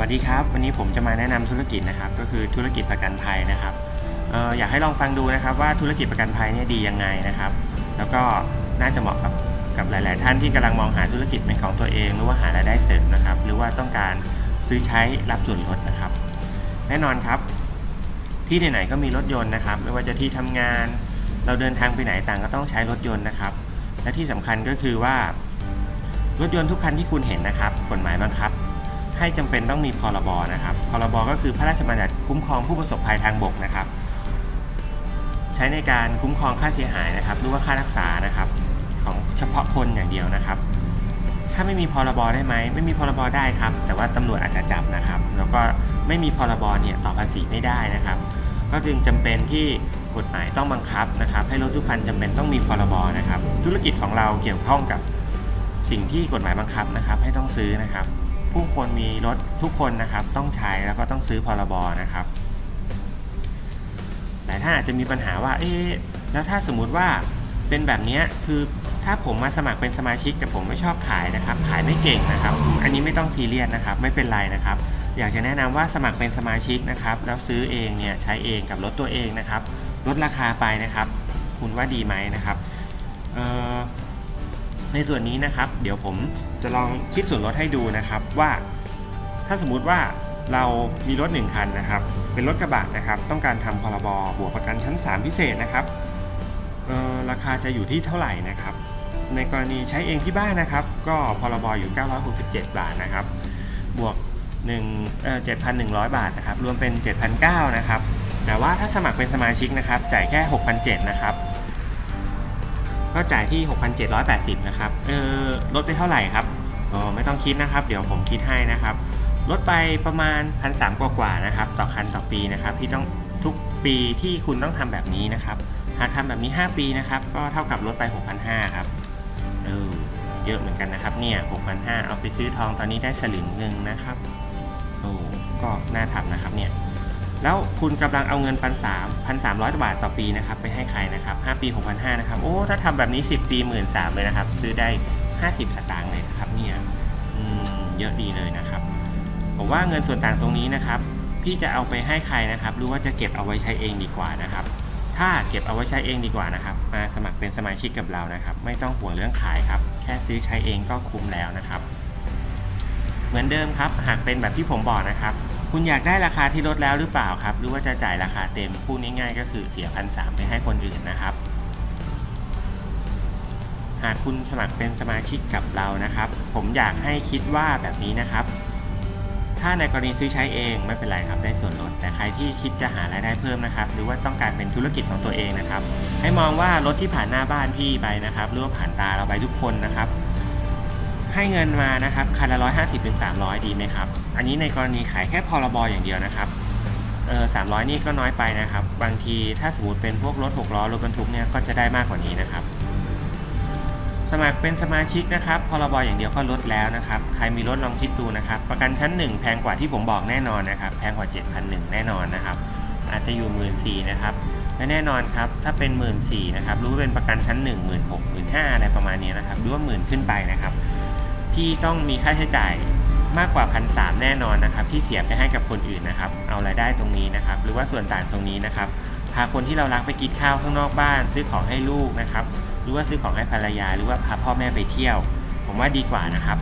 วัสดีครับ วันนี้ผมจะมาแนะนำธุรกิจนะครับ ก็คือธุรกิจประกันภัยนะครับอออยากให้ลองฟังดูนะครับว่าธุรกิจประกันภัยเนี่ยดียังไงนะครับ แล้วก็น่าจะเหมาะกับกับหลาย ๆ ท่านที่กำลังมองหาธุรกิจเป็นของตัวเอง หรือว่าหารายได้เสริมนะครับ หรือว่าต้องการซื้อใช้รับส่วนลดนะครับ แน่นอนครับ ที่ไหน ๆ ก็มีรถยนต์นะครับ ไม่ว่าจะที่ทำงาน เราเดินทางไปไหนต่างก็ต้องใช้รถยนต์นะครับ และที่สำคัญก็คือว่ารถยนต์ทุกคันที่คุณเห็นนะครับ กฎหมายบังคับ ให้จำเป็นต้องมีพรบนะครับ พรบก็คือพระราชบัญญัติคุ้มครองผู้ประสบภัยทางบกนะครับ ใช้ในการคุ้มครองค่าเสียหายนะครับหรือว่าค่ารักษานะครับของเฉพาะคนอย่างเดียวนะครับ ถ้าไม่มีพรบได้ไหมไม่มีพรบได้ครับ แต่ว่าตำรวจอาจจะจับนะครับ แล้วก็ไม่มีพรบเนี่ยต่อภาษีไม่ได้นะครับ ก็จึงจำเป็นที่กฎหมายต้องบังคับนะครับ ให้รถทุกคันจำเป็นต้องมีพรบนะครับ ธุรกิจของเราเกี่ยวข้องกับสิ่งที่กฎหมายบังคับนะครับ ให้ต้องซื้อนะครับ ผู้คนมีรถทุกคนนะครับต้องใช้แล้วก็ต้องซื้อพรบนะครับแต่ถ้าอาจจะมีปัญหาว่าเอ๊ะแล้วถ้าสมมุติว่าเป็นแบบนี้คือถ้าผมมาสมัครเป็นสมาชิก แต่ผมไม่ชอบขายนะครับ ขายไม่เก่งนะครับ อันนี้ไม่ต้องซีเรียสนะครับ ไม่เป็นไรนะครับ อยากจะแนะนำว่าสมัครเป็นสมาชิกนะครับแล้วซื้อเองเนี่ยใช้เองกับรถตัวเองนะครับลดราคาไปนะครับ คุณว่าดีไหมนะครับเอ่อ ในส่วนนี้นะครับ เดี๋ยวผมจะลองคิดส่วนลดให้ดูนะครับว่า ถ้าสมมุติว่าเรามีรถ 1 คันนะครับ เป็นรถกระบะนะครับ ต้องการทำพรบ บวกประกันชั้น 3 พิเศษนะครับราคาจะอยู่ที่เท่าไหร่นะครับ ในกรณีใช้เองที่บ้านนะครับ ก็พรบอยู่ 967 บาทนะครับ บวก1เอ่อ7,100 บาทนะครับ รวมเป็น 7,900 นะครับ แต่ว่าถ้าสมัครเป็นสมาชิกนะครับ จ่ายแค่ 6,700 นะครับ ก็จ่ายที่ 6,780 นะครับ เออลดไปเท่าไหร่ครับเออไม่ต้องคิดนะครับ เดี๋ยวผมคิดให้นะครับ ลดไปประมาณ1,300กว่ากว่าๆนะครับ ต่อคันต่อปีนะครับ ที่ต้องทุกปีที่คุณต้องทำแบบนี้นะครับ หากทำแบบนี้ 5 ปีนะครับ ก็เท่ากับลดไป 6,500 ครับ เออ เยอะเหมือนกันนะครับ เนี่ย6,500 เอาไปซื้อทองตอนนี้ได้สลึงหนึ่งนะครับ โอ้ ก็น่าทำนะครับเนี่ย แล้วคุณกำลังเอาเงินพันสามพันสามร้อยบาทต่อปีนะครับไปให้ใครนะครับ5ปี6,500นห้านะครับ โอ้ ถ้าทำแบบนี้10ปีหมื่นสามเลยนะครับ ซื้อได้50สตางค์เลยนะครับเนี่ยเยอะดีเลยนะครับ ผมว่าเงินส่วนต่างตรงนี้นะครับ พี่จะเอาไปให้ใครนะครับ หรือว่าจะเก็บเอาไว้ใช้เองดีกว่านะครับ ถ้าเก็บเอาไว้ใช้เองดีกว่านะครับ มาสมัครเป็นสมาชิกกับเรานะครับ ไม่ต้องห่วงเรื่องขายครับ แค่ซื้อใช้เองก็คุ้มแล้วนะครับ เหมือนเดิมครับ หากเป็นแบบที่ผมบอกนะครับ คุณอยากได้ราคาที่ลดแล้วหรือเปล่าครับ หรือว่าจะจ่ายราคาเต็มพูดง่ายๆก็คือเสียพันสามไปให้คนอื่นนะครับ หากคุณสมัครเป็นสมาชิกกับเรานะครับ ผมอยากให้คิดว่าแบบนี้นะครับ ถ้าในกรณีซื้อใช้เองไม่เป็นไรครับได้ส่วนลด แต่ใครที่คิดจะหารายได้เพิ่มนะครับ หรือว่าต้องการเป็นธุรกิจของตัวเองนะครับ ให้มองว่ารถที่ผ่านหน้าบ้านพี่ไปนะครับหรือว่าผ่านตาเราไปทุกคนนะครับ ให้เงินมานะครับคันละร้อยห้าสิบถึงสามร้อยดีไหมครับ อันนี้ในกรณีขายแค่พรบอย่างเดียวนะครับเออสามร้อยนี่ก็น้อยไปนะครับ บางทีถ้าสมมติเป็นพวกรถหกล้อรถบรรทุกเนี่ยก็จะได้มากกว่านี้นะครับ สมัครเป็นสมาชิกนะครับพรบอย่างเดียวก็ลดแล้วนะครับ ใครมีรถลองคิดดูนะครับ ประกันชั้น 1 แพงกว่าที่ผมบอกแน่นอนนะครับ แพงกว่า 7,001 แน่นอนนะครับ อาจจะอยู่1 4ื่นนะครับและแน่นอนครับ ถ้าเป็น1 4ื่นนะครับ รู้ว่าเป็นประกันชั้น1 1 6 0 0 0 1 5อะไรประมาณนี้นะครับหรือว่าหมื่นขึ้นไปนะครับ ที่ต้องมีค่าใช้จ่ายมากกว่าพันสแน่นอนนะครับ ที่เสียไปให้กับคนอื่นนะครับ เอารายได้ตรงนี้นะครับ หรือว่าส่วนต่างตรงนี้นะครับ พาคนที่เรารักไปกินข้าวข้างนอกบ้าน ซื้อของให้ลูกนะครับ หรือว่าซื้อของให้ภรรยา หรือว่าพาพ่อแม่ไปเที่ยว ผมว่าดีกว่านะครับ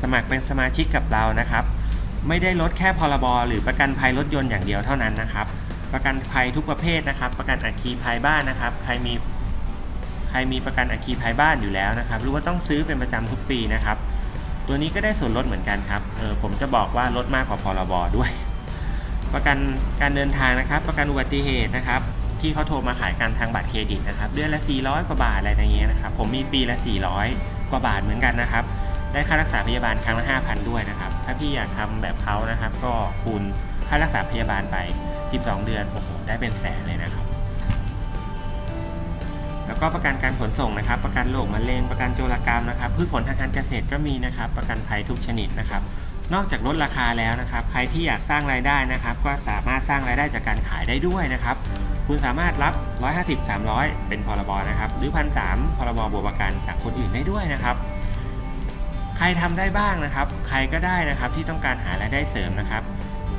สมัครเป็นสมาชิกกับเรานะครับ ไม่ได้ลดแค่พรบหรือประกันภัยรถยนต์อย่างเดียวเท่านั้นนะครับ ประกันภัยทุกประเภทนะครับ ประกันอัคคีภัยบ้านนะครับ ใครมี ใครมีประกันอัคคีภัยบ้านอยู่แล้วนะครับ หรือว่าต้องซื้อเป็นประจำทุกปีนะครับ ตัวนี้ก็ได้ส่วนลดเหมือนกันครับเออผมจะบอกว่าลดมากกว่าพรบด้วย ประกันการเดินทางนะครับ ประกันอุบัติเหตุนะครับ ที่เขาโทรมาขายกันทางบัตรเครดิตนะครับ เดือนละ 400 กว่าบาทอะไรอย่างเงี้ยนะครับ ผมมีปีละ 400 กว่าบาทเหมือนกันนะครับ ได้ค่ารักษาพยาบาลครั้งละ 5,000 ด้วยนะครับ ถ้าพี่อยากทำแบบเขานะครับ ก็คูณค่ารักษาพยาบาลไป 12 เดือน โอ้โห ได้เป็นแสนเลยนะ ก็ประกันการขนส่งนะครับ ประกันโรคมะเร็งประกันโจรกรรมนะครับพืชผลทางการเกษตรก็มีนะครับ ประกันภัยทุกชนิดนะครับ นอกจากลดราคาแล้วนะครับ ใครที่อยากสร้างรายได้นะครับ ก็สามารถสร้างรายได้จากการขายได้ด้วยนะครับ คุณสามารถรับ 150 300 เป็นพรบนะครับ หรือ1 3 0 0พรบบวประกันจากคนอื่นได้ด้วยนะครับ ใครทำได้บ้างนะครับ ใครก็ได้นะครับที่ต้องการหารายได้เสริมนะครับ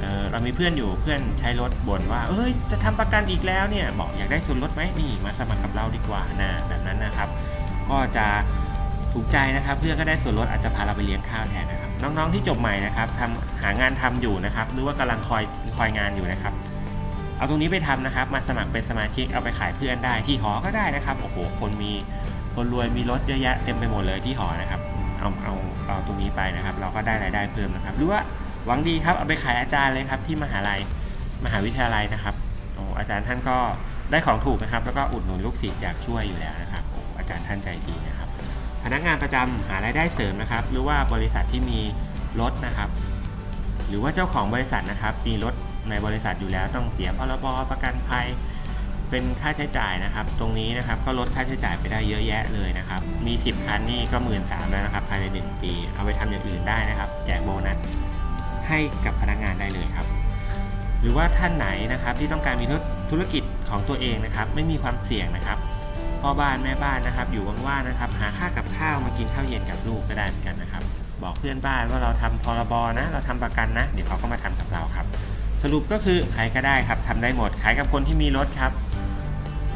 เเรามีเพื่อนอยู่เพื่อนใช้รถบ่นว่า เอ้ยจะทำประกันอีกแล้วเนี่ยบอกอยากได้ส่วนลดไหมนี่มาสมัครกับเราดีกว่านะแบบนั้นนะครับ ก็จะถูกใจนะครับ เพื่อนก็ได้ส่วนลดอาจจะพาเราไปเลี้ยงข้าวแทนนะครับ น้องๆที่จบใหม่นะครับทำหางานทำอยู่นะครับ หรือว่ากำลังคอยคอยงานอยู่นะครับ เอาตรงนี้ไปทำนะครับ มาสมัครเป็นสมาชิกเอาไปขายเพื่อนได้ที่หอก็ได้นะครับโอ้โหคนมีคนรวยมีรถเยอะแยะเต็มไปหมดเลยที่หอนะครับเอาเอาเอาตรงนี้ไปนะครับ เราก็ได้รายได้เพิ่มนะครับหรือว่า หวังดีครับเอาไปขายอาจารย์เลยครับที่มหาลัยมหาวิทยาลัยนะครับโอ้อาจารย์ท่านก็ได้ของถูกนะครับ แล้วก็อุดหนุนลูกศิษย์อยากช่วยอยู่แล้วนะครับโอ้อาจารย์ท่านใจดีนะครับ พนักงานประจำหารายได้เสริมนะครับ หรือว่าบริษัทที่มีรถนะครับ หรือว่าเจ้าของบริษัทนะครับ มีรถในบริษัทอยู่แล้วต้องเสียพรบประกันภัยเป็นค่าใช้จ่ายนะครับ ตรงนี้นะครับก็ลดค่าใช้จ่ายไปได้เยอะแยะเลยนะครับ มี 10 คันนี่ก็หมื่นสามแล้วนะครับ ภายใน 1 ปี เอาไปทำอย่างอื่นได้นะครับ แจกโบนัส ให้กับพนักงานได้เลยครับ หรือว่าท่านไหนนะครับที่ต้องการมีธุรกิจของตัวเองนะครับ ไม่มีความเสี่ยงนะครับพ่อบ้านแม่บ้านนะครับ อยู่ว่างๆนะครับ หาค่ากับข้าวมากินข้าวเย็นกับลูกก็ได้เหมือนกันนะครับ บอกเพื่อนบ้านว่าเราทำพรบนะ เราทำประกันนะ เดี๋ยวเขาก็มาทำกับเราครับ สรุปก็คือใครก็ได้ครับทำได้หมดขายกับคนที่มีรถครับ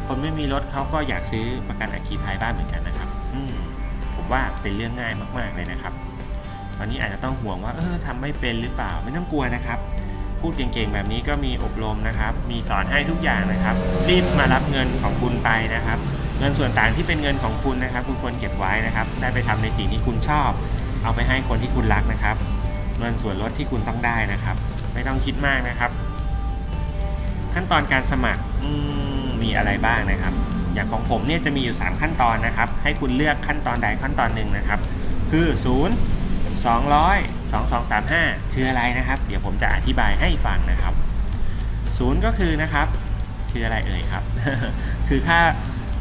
คนไม่มีรถเขาก็อยากซื้อประกันอัคคีภัยบ้านเหมือนกันนะครับ อืผมว่าเป็นเรื่องง่ายมาก ๆเลยนะครับ ตอนนี้อาจจะต้องห่วงว่าเออทำไม่เป็นหรือเปล่าไม่ต้องกลัวนะครับ พูดเก่งๆแบบนี้ก็มีอบรมนะครับ มีสอนให้ทุกอย่างนะครับ รีบมารับเงินของคุณไปนะครับ เงินส่วนต่างที่เป็นเงินของคุณนะครับ คุณควรเก็บไว้นะครับ ได้ไปทำในสิ่งที่คุณชอบ เอาไปให้คนที่คุณรักนะครับ เงินส่วนลดที่คุณต้องได้นะครับ ไม่ต้องคิดมากนะครับ ขั้นตอนการสมัครมีอะไรบ้างนะครับอย่างของผมเนี่ยจะมีอยู่ 3 ขั้นตอนนะครับ ให้คุณเลือกขั้นตอนใดขั้นตอนหนึ่งนะครับ คือ 0 200 2235 คืออะไรนะครับ เดี๋ยวผมจะอธิบายให้ฟังนะครับ0ก็คือนะครับ คืออะไรเอ่ยครับ คือค่า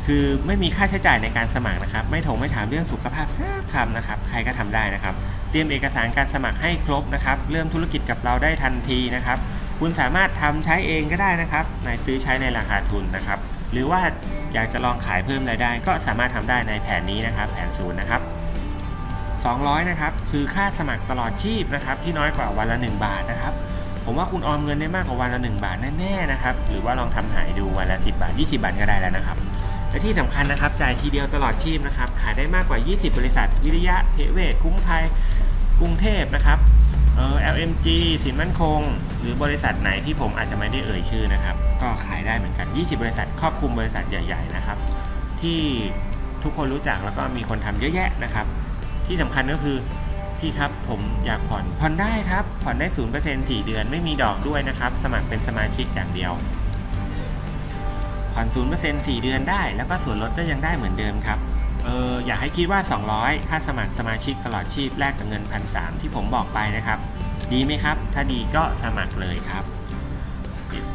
คือไม่มีค่าใช้จ่ายในการสมัครนะครับ ไม่โทรไม่ถามเรื่องสุขภาพสักคำนะครับ ใครก็ทำได้นะครับ เตรียมเอกสารการสมัครให้ครบนะครับ เริ่มธุรกิจกับเราได้ทันทีนะครับ คุณสามารถทำใช้เองก็ได้นะครับในซื้อใช้ในราคาทุนนะครับ หรือว่าอยากจะลองขายเพิ่มรายได้ ก็สามารถทำได้ในแผนนี้นะครับ แผนศูนย์นะครับ 200นะครับคือค่าสมัครตลอดชีพนะครับที่น้อยกว่าวันละ 1 บาทนะครับผมว่าคุณออมเงินได้มากกว่าวันละ 1 บาทแน่ๆนะครับหรือว่าลองทำหายดูวันละ 10 บาท 20 บาทก็ได้แล้วนะครับและที่สำคัญนะครับจ่ายทีเดียวตลอดชีพนะครับขายได้มากกว่า 20 บริษัท วิริยะเทเวศคุ้มไทยกรุงเทพนะครับเอ่อ LMG สินมั่นคง หรือบริษัทไหนที่ผมอาจจะไม่ได้เอ่ยชื่อนะครับ ก็ขายได้เหมือนกัน 20 บริษัทครอบคลุมบริษัทใหญ่ ๆ นะครับ ที่ทุกคนรู้จักแล้วก็มีคนทำเยอะแยะนะครับ ที่สำคัญก็คือพี่ครับผมอยากผ่อนผ่อนได้ครับ ผ่อนได้ศูนย์เปอร์เซ็นต์สี่เดือนไม่มีดอกด้วยนะครับ สมัครเป็นสมาชิกอย่างเดียว ผ่อนศูนย์เปอร์เซ็นต์สี่เดือนได้ แล้วก็ส่วนลดก็ยังได้เหมือนเดิมครับเอออยากให้คิดว่า 200 ค่าสมัครสมาชิกตลอดชีพแลกกับเงินพันสที่ผมบอกไปนะครับ ดีไหมครับ ถ้าดีก็สมัครเลยครับ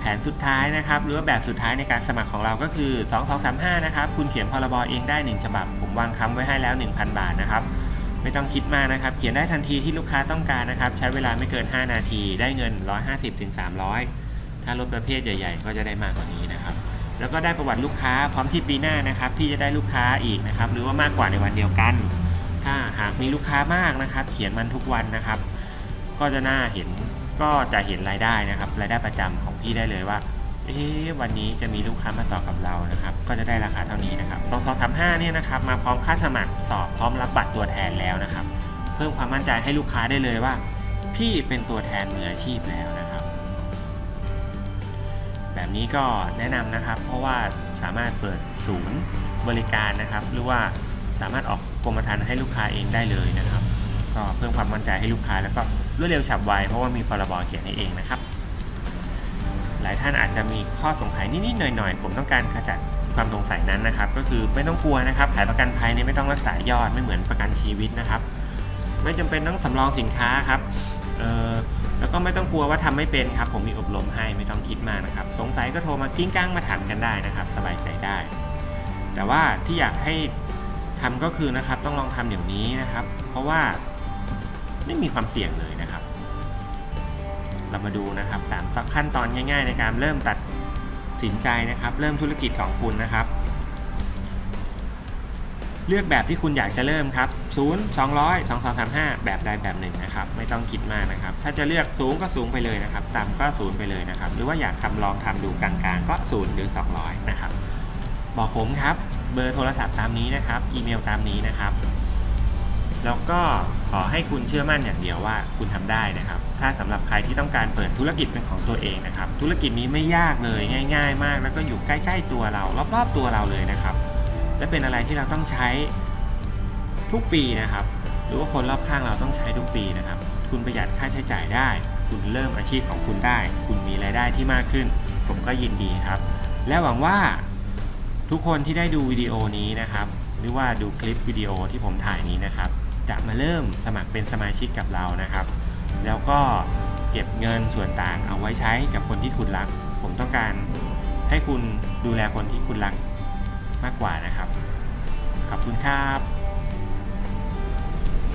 แผนสุดท้ายนะครับ หรือว่าแบบสุดท้ายในการสมัครของเราก็คือ 2235 นะครับ คุณเขียนพรบเองได้ 1 ฉบับ ผมวางคำไว้ให้แล้ว 1,000 บาทนะครับ ไม่ต้องคิดมากนะครับ เขียนได้ทันทีที่ลูกค้าต้องการนะครับ ใช้เวลาไม่เกิน 5 นาที ได้เงิน 150-300 ถ้ารถประเภทใหญ่ ๆ ก็จะได้มากกว่านี้นะครับ แล้วก็ได้ประวัติลูกค้าพร้อมที่ปีหน้านะครับที่จะได้ลูกค้าอีกนะครับ หรือว่ามากกว่าในวันเดียวกัน ถ้าหากมีลูกค้ามากนะครับ เขียนมันทุกวันนะครับ ก็จะน่าเห็นก็จะเห็นรายได้นะครับ รายได้ประจำของพี่ได้เลยว่า เอ๊วันนี้จะมีลูกค้ามาต่อกับเรานะครับ ก็จะได้ราคาเท่านี้นะครับสองสองสามห้าเนี่ยนะครับ มาพร้อมค่าสมัครสอบพร้อมรับบัตรตัวแทนแล้วนะครับ เพิ่มความมั่นใจให้ลูกค้าได้เลยว่า พี่เป็นตัวแทนมืออาชีพแล้วนะครับ แบบนี้ก็แนะนำนะครับ เพราะว่าสามารถเปิดศูนย์บริการนะครับ หรือว่าสามารถออกกรมธรรม์ให้ลูกค้าเองได้เลยนะครับ ก็เพิ่มความมั่นใจให้ลูกค้าแล้วก็รวดเร็วฉับไวเพราะว่ามีพรบเขียนให้เองนะครับ ลายท่านอาจจะมีข้อสงสัยนิดๆหน่อยๆ ผมต้องการขจัดความสงสัยนั้นนะครับ ก็คือไม่ต้องกลัวนะครับ ขายประกันภัยนี่ไม่ต้องรักษายอดไม่เหมือนประกันชีวิตนะครับ ไม่จำเป็นต้องสำรองสินค้าครับเออแล้วก็ไม่ต้องกลัวว่าทำไม่เป็นครับ ผมมีอบรมให้ไม่ต้องคิดมากนะครับ สงสัยก็โทรมากิ้งก้างมาถามกันได้นะครับ สบายใจได้ แต่ว่าที่อยากให้ทำก็คือนะครับ ต้องลองทำเดี๋ยวนี้นะครับ เพราะว่าไม่มีความเสี่ยงเลยนะครับ เรามาดูนะครับสามขั้นตอนง่าย ๆ ในการเริ่มตัดสินใจนะครับ เริ่มธุรกิจของคุณนะครับ เลือกแบบที่คุณอยากจะเริ่มครับ 0 200 2 2 3 5 แบบใดแบบหนึ่งนะครับ ไม่ต้องคิดมากนะครับ ถ้าจะเลือกสูงก็สูงไปเลยนะครับ ต่ำก็ศูนย์ไปเลยนะครับ หรือว่าอยากทำลองทำดูกลางๆ ก็0หรือ 200 นะครับ บอกผมครับ เบอร์โทรศัพท์ตามนี้นะครับ อีเมลตามนี้นะครับแล้วก็ขอให้คุณเชื่อมั่นอย่างเดียวว่าคุณทำได้นะครับ ถ้าสำหรับใครที่ต้องการเปิดธุรกิจเป็นของตัวเองนะครับ ธุรกิจนี้ไม่ยากเลยง่าย ๆ มาก แล้วก็อยู่ใกล้ๆตัวเรา รอบๆตัวเราเลยนะครับ และเป็นอะไรที่เราต้องใช้ทุกปีนะครับ หรือว่าคนรอบข้างเราต้องใช้ทุกปีนะครับ คุณประหยัดค่าใช้จ่ายได้ คุณเริ่มอาชีพของคุณได้ คุณมีรายได้ที่มากขึ้น ผมก็ยินดีครับ และหวังว่าทุกคนที่ได้ดูวิดีโอนี้นะครับ หรือว่าดูคลิปวิดีโอที่ผมถ่ายนี้นะครับ จะมาเริ่มสมัครเป็นสมาชิกกับเรานะครับ แล้วก็เก็บเงินส่วนต่างเอาไว้ใช้กับคนที่คุณรัก ผมต้องการให้คุณดูแลคนที่คุณรักมากกว่านะครับ ขอบคุณครับ